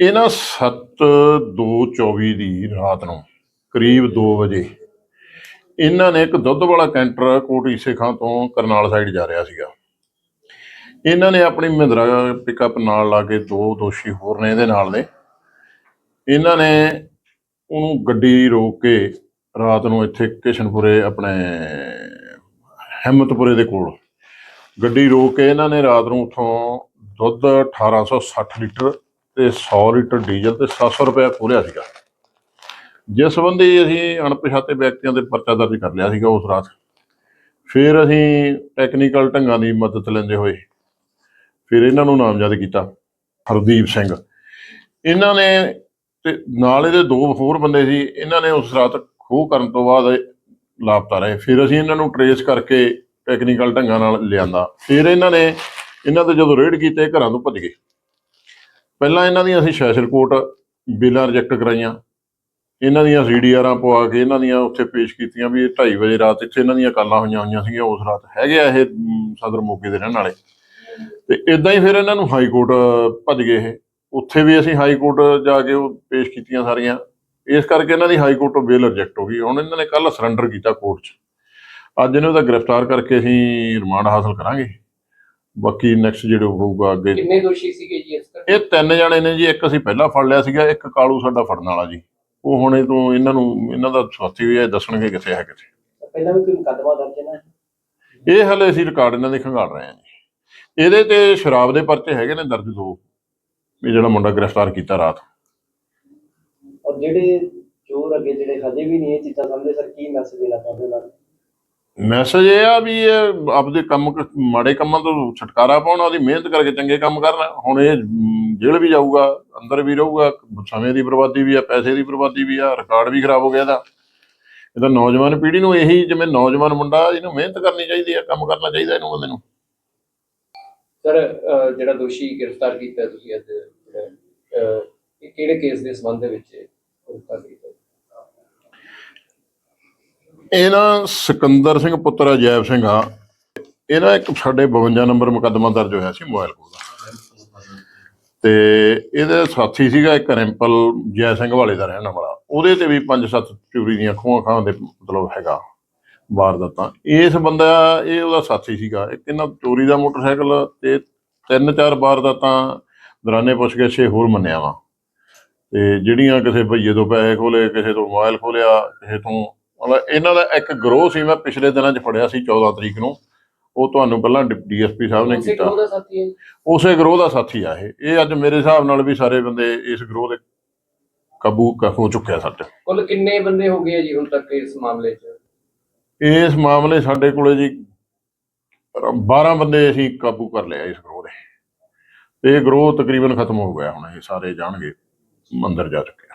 ਇਹ ਨਾ 7/2/24 ਦੀ ਰਾਤ ਨੂੰ ਕਰੀਬ 2 ਵਜੇ ਇਹਨਾਂ ਨੇ ਇੱਕ ਦੁੱਧ ਵਾਲਾ ਕੈਂਟਰ ਕੋਟੀ ਸੇਖਾਂ ਤੋਂ ਕਰਨਾਲ ਸਾਈਡ ਜਾ ਰਿਹਾ ਸੀਗਾ। ਇਹਨਾਂ ਨੇ ਆਪਣੀ ਮਹਿੰਦਰਾ ਪਿਕਅਪ ਨਾਲ ਲਾ ਕੇ ਦੋ ਦੋਸ਼ੀ ਹੋਰ ਨੇ ਇਹਦੇ ਨਾਲ ਦੇ। ਇਹਨਾਂ ਨੇ ਉਹਨੂੰ ਗੱਡੀ ਰੋਕ ਕੇ ਰਾਤ ਨੂੰ ਇੱਥੇ ਕਿਸ਼ਨਪੁਰੇ ਆਪਣੇ ਹਿੰਮਤਪੁਰੇ ਦੇ ਕੋਲ ਗੱਡੀ ਰੋਕ ਕੇ ਇਹਨਾਂ ਨੇ ਰਾਤ ਨੂੰ ਉੱਥੋਂ ਦੁੱਧ 1860 ਲੀਟਰ ਤੇ 100 ਲੀਟਰ ਡੀਜ਼ਲ ਤੇ 700 ਰੁਪਏ ਖੋਲਿਆ ਸੀਗਾ। ਜਿਸ ਸੰਬੰਧੀ ਅਸੀਂ ਅਣਪਛਾਤੇ ਵਿਅਕਤੀਆਂ ਦੇ ਪਰਚਾ ਦਰਜ ਕਰ ਲਿਆ ਸੀਗਾ ਉਸ ਰਾਤ। ਫਿਰ ਅਸੀਂ ਟੈਕਨੀਕਲ ਢੰਗਾਂ ਦੀ ਮਦਦ ਲੈਂਦੇ ਹੋਏ ਫਿਰ ਇਹਨਾਂ ਨੂੰ ਨਾਮਜ਼ਦ ਕੀਤਾ ਹਰਦੀਪ ਸਿੰਘ। ਇਹਨਾਂ ਨੇ ਤੇ ਨਾਲ ਇਹਦੇ ਦੋ ਹੋਰ ਬੰਦੇ ਸੀ, ਇਹਨਾਂ ਨੇ ਉਸ ਰਾਤ ਖੋਹ ਕਰਨ ਤੋਂ ਬਾਅਦ ਲਾਪਤਾ ਰਹੇ। ਫਿਰ ਅਸੀਂ ਇਹਨਾਂ ਨੂੰ ਟਰੇਸ ਕਰਕੇ ਟੈਕਨੀਕਲ ਢੰਗਾਂ ਨਾਲ ਲਿਆਂਦਾ। ਫਿਰ ਇਹਨਾਂ ਨੇ, ਇਹਨਾਂ ਤੇ ਜਦੋਂ ਰੇਡ ਕੀਤੇ, ਘਰਾਂ ਤੋਂ ਭੱਜ ਗਏ। ਪਹਿਲਾਂ ਇਹਨਾਂ ਦੀਆਂ ਅਸੀਂ ਸੈਸ਼ਨ ਕੋਰਟ ਬਿੱਲਾਂ ਰਿਜੈਕਟ ਕਰਾਈਆਂ। ਇਹਨਾਂ ਦੀਆਂ ਸੀਡੀਆਰਾਂ ਪਵਾ ਕੇ ਇਹਨਾਂ ਦੀਆਂ ਉੱਥੇ ਪੇਸ਼ ਕੀਤੀਆਂ ਵੀ ਇਹ 2:30 ਵਜੇ ਰਾਤ ਇੱਥੇ ਇਹਨਾਂ ਦੀਆਂ ਕਾਲਾਂ ਹੋਈਆਂ ਹੋਈਆਂ ਸੀਗੀਆਂ, ਉਸ ਰਾਤ ਹੈਗੇ ਆ ਇਹ ਸਦਰ ਮੋਗੇ ਦੇ ਰਹਿਣ ਵਾਲੇ। ਤੇ ਇਦਾਂ ਹੀ ਫਿਰ ਇਹਨਾਂ ਨੂੰ ਹਾਈ ਕੋਰਟ ਭੱਜ ਗਏ ਇਹ। ਉੱਥੇ ਵੀ ਅਸੀਂ ਹਾਈ ਕੋਰਟ ਜਾ ਕੇ ਉਹ ਪੇਸ਼ ਕੀਤੀਆਂ ਸਾਰੀਆਂ। ਇਸ ਕਰਕੇ ਇਹਨਾਂ ਦੀ ਹਾਈ ਕੋਰਟ ਤੋਂ ਬੇਲ ਰਿਜੈਕਟ ਹੋ ਗਈ। ਹੁਣ ਇਹਨਾਂ ਨੇ ਕੱਲ ਸਰੈਂਡਰ ਕੀਤਾ ਕੋਰਟ 'ਚ। ਅੱਜ ਇਹਨੂੰ ਤਾਂ ਗ੍ਰਿਫਤਾਰ ਕਰਕੇ ਅਸੀਂ ਰਿਮਾਂਡ ਹਾਸਲ ਕਰਾਂਗੇ। ਬਾਕੀ ਨੈਕਸਟ ਜਿਹੜੇ ਹੋਊਗਾ ਅੱਗੇ। ਕਿੰਨੇ ਦੋਸ਼ੀ ਸੀਗੇ ਜੀ ਇਸ ਕਰ ਇਹ ਤਿੰਨ ਜਣੇ ਨੇ ਜੀ ਇੱਕ ਅਸੀਂ ਪਹਿਲਾਂ ਫੜ ਲਿਆ ਸੀਗਾ ਇੱਕ ਕਾਲੂ ਸਾਡਾ ਫੜਨ ਵਾਲਾ ਜੀ। ਉਹ ਹੁਣ ਤੋਂ ਇਹਨਾਂ ਨੂੰ ਇਹਨਾਂ ਦਾ ਸਾਥੀ ਵੀ ਹੈ ਦੱਸਣਗੇ ਕਿੱਥੇ ਹੈ ਕਿੱਥੇ। ਪਹਿਲਾਂ ਵੀ ਕੋਈ ਮੁਕੱਦਮਾ ਦਰਜ ਹੈ ਨਾ ਇਹ? ਹਲੇ ਅਸੀਂ ਰਿਕਾਰਡ ਇਹਨਾਂ ਦੇ ਖੰਗਾਲ ਰਹੇ ਹਾਂ ਜੀ। ਇਹਦੇ ਤੇ ਸ਼ਰਾਬ ਦੇ ਪਰਚੇ ਹੈਗੇ ਨੇ ਦਰਜ ਦੋ। ਇਹ ਜਿਹੜਾ ਮੁੰਡਾ ਗ੍ਰਿਫਤਾਰ ਕੀਤਾ ਰਾਤ। ਔਰ ਜਿਹੜੇ ਚੋਰ ਅੱਗੇ ਜਿਹੜੇ ਹਜੇ ਵੀ ਨਹੀਂ ਇਹ ਚੀਜ਼ਾਂ ਸਮਝਦੇ ਸਰ ਕੀ ਮੈਸੇਜ ਦੇਣਾ ਚਾਹੁੰਦੇ ਉਹਨਾਂ ਨੂੰ? ਮੈਸੇਜ ਇਹ ਆ ਵੀ ਇਹ ਆਪਦੇ ਕੰਮ ਕ- ਮਾੜੇ ਕੰਮਾਂ ਤੋਂ ਛੁਟਕਾਰਾ ਪਾਉਣ ਉਹਦੀ ਮਿਹਨਤ ਕਰਕੇ ਚੰਗੇ ਕੰਮ ਕਰਨ। ਹੁਣ ਇਹ ਮ, ਜੇਲ੍ਹ ਵੀ ਜਾਊਗਾ ਅੰਦਰ ਵੀ ਰਹੂਗਾ ਸਮੇਂ ਦੀ ਬਰਬਾਦੀ ਵੀ ਆ ਪੈਸੇ ਦੀ ਬਰਬਾਦੀ ਵੀ ਆ ਰਿਕਾਰਡ ਵੀ ਖਰਾਬ ਹੋ ਗਿਆ ਇਹਦਾ। ਇਹਦਾ ਨੌਜਵਾਨ ਪੀੜ੍ਹੀ ਨੂੰ ਇਹੀ ਜਿਵੇਂ ਨੌਜਵਾਨ ਮੁੰਡਾ ਇਹਨੂੰ ਮਿਹਨਤ ਕਰਨੀ ਚਾਹੀਦੀ ਆ ਕੰਮ ਕਰਨਾ ਚਾਹੀਦਾ ਇਹਨੂੰ ਬੰਦੇ ਨੂੰ। ਸਰ ਜਿਹੜਾ ਦੋਸ਼ੀ ਗ੍ਰਿਫਤਾਰ ਕੀਤਾ ਤੁਸੀਂ ਅੱਜ ਜਿਹੜਾ, ਅਹ, ਇਹ ਕਿਹੜੇ ਕੇਸ ਦੇ ਸੰਬੰਧ ਦੇ ਵਿੱਚ ਗ੍ਰਿਫਤਾਰ ਇਹ ਨਾ ਸਿਕੰਦਰ ਸਿੰਘ ਪੁੱਤਰ ਅਜੈਬ ਸਿੰਘ ਆ। ਇਹ ਨਾ ਇੱਕ ਸਾਡੇ 52 ਨੰਬਰ ਮੁਕੱਦਮਾ ਦਰਜ ਹੋਇਆ ਸੀ ਮੋਬਾਈਲ ਕੋਲ। ਦਾ ਤੇ ਇਹਦੇ ਸਾਥੀ ਸੀਗਾ ਇੱਕ ਰੈਂਪਲ ਜੈ ਸਿੰਘ ਵਾਲੇ ਦਾ ਰਹਿਣ ਵਾਲਾ। ਉਹਦੇ ਤੇ ਵੀ 5-7 ਚੋਰੀ ਦੀਆਂ ਖੋਹਾਂ ਖਾਂ ਦੇ ਮਤਲਬ ਹੈਗਾ ਵਾਰਦਾਤਾਂ। ਇਸ ਬੰਦਾ, ਇਹ ਉਹਦਾ ਸਾਥੀ ਸੀਗਾ। ਇੱਕ ਇਹਨਾਂ ਚੋਰੀ ਦਾ ਮੋਟਰਸਾਈਕਲ ਤੇ ਤਿੰਨ ਚਾਰ ਵਾਰਦਾਤਾਂ, ਦਰਾਨੇ ਪੁੱਛ ਕੇ ਛੇ ਹੋਰ ਮੰਨਿਆ ਵਾ। ਤੇ ਜਿਹੜੀਆਂ ਕਿਸੇ ਭਈਏ ਤੋਂ ਪੈਸੇ ਖੋਲੇ, ਕਿਸੇ ਤੋਂ ਮੋਬਾਈਲ ਖੋਲਿਆ, ਕਿਸੇ ਤੋਂ ਮਤਲਬ ਇਹਨਾਂ ਦਾ ਇੱਕ ਗਰੋਹ ਸੀ ਮੈਂ ਪਿਛਲੇ ਦਿਨਾਂ 'ਚ ਫੜਿਆ ਸੀ 14 ਤਰੀਕ ਨੂੰ। ਉਹ ਤੁਹਾਨੂੰ ਪਹਿਲਾਂ ਡੀਐਸਪੀ ਸਾਹਿਬ ਨੇ ਕੀਤਾ? ਉਸੇ ਗਰੋਹ ਦਾ ਸਾਥੀ ਆ ਇਹ। ਇਹ ਅੱਜ ਮੇਰੇ ਹਿਸਾਬ ਨਾਲ ਵੀ ਸਾਰੇ ਬੰਦੇ ਇਸ ਗਰੋਹ ਦੇ ਕਾਬੂ ਹੋ ਚੁੱਕਿਆ ਸਾਡੇ। ਕੁੱਲ ਕਿੰਨੇ ਬੰਦੇ ਹੋ ਗਏ ਜੀ ਹੁਣ ਤੱਕ ਇਸ ਮਾਮਲੇ 'ਚ? ਇਸ ਮਾਮਲੇ ਸਾਡੇ ਕੋਲੇ ਜੀ 12 ਬੰਦੇ ਅਸੀਂ ਕਾਬੂ ਕਰ ਲਿਆ ਇਸ ਗਰੋਹ ਦੇ। ਤੇ ਇਹ ਗਰੋਹ ਤਕਰੀਬਨ ਖਤਮ ਹੋ ਗਿਆ ਹੁਣ ਇਹ ਸਾਰੇ ਜਾਣਗੇ ਮੰਦਰ ਜਾ ਚੁੱਕੇ।